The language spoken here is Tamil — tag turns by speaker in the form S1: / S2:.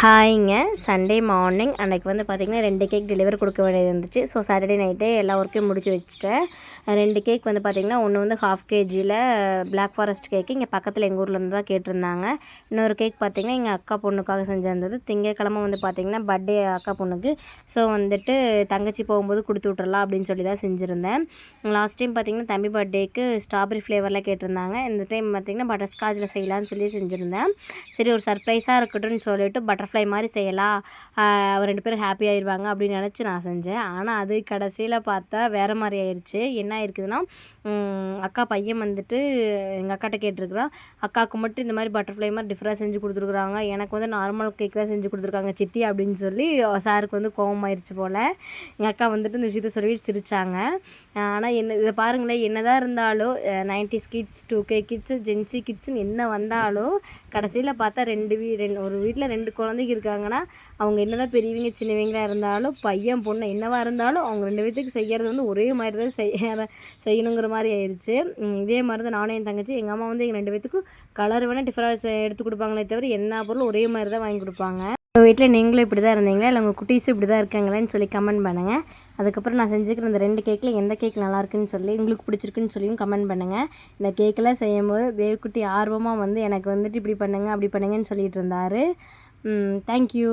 S1: ஹாய்ங்க. சண்டே மார்னிங் அன்றைக்கி வந்து பார்த்திங்கன்னா ரெண்டு கேக் டெலிவரி கொடுக்க வேண்டியது இருந்துச்சு. ஸோ சாட்டர்டே நைட்டே எல்லா ஒர்க்கையும் முடிச்சு வச்சுட்டேன். ரெண்டு கேக் வந்து பார்த்திங்கன்னா ஒன்று வந்து ஹாஃப் கேஜியில் பிளாக் ஃபாரஸ்ட் கேக்கு இங்கே பக்கத்தில் எங்கள் ஊர்லேருந்து தான் கேட்டிருந்தாங்க. இன்னொரு கேக் பார்த்திங்கன்னா எங்கள் அக்கா பொண்ணுக்காக செஞ்சிருந்தது. திங்கக்கிழமை வந்து பார்த்திங்கன்னா பர்த்டே அக்கா பொண்ணுக்கு. ஸோ வந்துட்டு தங்கச்சி போகும்போது கொடுத்து விட்றலாம் அப்படின்னு சொல்லி தான் செஞ்சுருந்தேன். லாஸ்ட் டைம் பார்த்திங்கன்னா தம்பி பர்த்டேக்கு ஸ்ட்ராபெரி ஃப்ளேவரில் கேட்டிருந்தாங்க. இந்த டைம் பார்த்திங்கன்னா பட்டர்ஸ்காட்சில் செய்யலான்னு சொல்லி செஞ்சுருந்தேன். சரி ஒரு சர்ப்ரைஸாக இருக்கட்டும்னு சொல்லிட்டு பட்டர்ஃப்ளை மாதிரி செய்யலாம். அவர் ரெண்டு பேரும் ஹாப்பி ஆயிடுவாங்க அப்படின்னு நினச்சி நான் செஞ்சேன். ஆனால் அது கடைசியில் பார்த்தா வேறு மாதிரி ஆயிடுச்சு என்ன ஆயிருக்குதுன்னா அக்கா பையன் வந்துட்டு எங்கள் அக்காட்ட கேட்டிருக்கிறான் அக்காவுக்கு மட்டும் இந்த மாதிரி பட்டர்ஃப்ளை மாதிரி டிஃப்ரெண்ட் செஞ்சு கொடுத்துருக்குறாங்க. எனக்கு வந்து நார்மல் கேக் தான் செஞ்சு கொடுத்துருக்காங்க சித்தி அப்படின்னு சொல்லி சாருக்கு வந்து கோவம் ஆயிடுச்சு போல். எங்கள் அக்கா வந்துட்டு இந்த விஷயத்த சொல்லிட்டு சிரித்தாங்க ஆனால் என்ன இதை பாருங்களேன் என்னதான் இருந்தாலும் nineties kids two K kids Gen Z கிட்ஸ்னு என்ன வந்தாலும் கடைசியில் பார்த்தா ரெண்டு வீ ரெண்டு ஒரு வீட்டில் ரெண்டு குழந்தை குழந்தைங்க இருக்காங்கன்னா அவங்க என்னதான் பெரியவங்க சின்னவங்களாக இருந்தாலும் பையன் பொண்ணு என்னவாக இருந்தாலும் அவங்க ரெண்டு பேத்துக்கு செய்கிறது வந்து ஒரே மாதிரி தான் செய்ய செய்யணுங்கிற மாதிரி ஆயிடுச்சு இதே மாதிரி தான் நானும் என் தங்கச்சி எங்கள் அம்மா வந்து எங்கள் ரெண்டு பேத்துக்கும் கலர் வேணால் டிஃப்ரெண்ட் எடுத்து கொடுப்பாங்களே தவிர என்ன பொருள் ஒரே மாதிரி தான் வாங்கி கொடுப்பாங்க. உங்கள் வீட்டில் நீங்களும் இப்படி தான் இருந்தீங்களா? இல்லை உங்கள் குட்டீஸும் இப்படி தான் இருக்காங்களான்னு சொல்லி கமெண்ட் பண்ணுங்கள் அதுக்கப்புறம் நான் செஞ்சுக்கிற இந்த ரெண்டு கேக்கில் எந்த கேக் நல்லாயிருக்குன்னு சொல்லி உங்களுக்கு பிடிச்சிருக்குன்னு சொல்லியும் கமெண்ட் பண்ணுங்கள் இந்த கேக்கெல்லாம் செய்யும்போது தேவிக்குட்டி ஆர்வமாக வந்து எனக்கு வந்துட்டு இப்படி பண்ணுங்க அப்படி பண்ணுங்கன்னு சொல்லிட்டு இருந்தார். தேங்க்யூ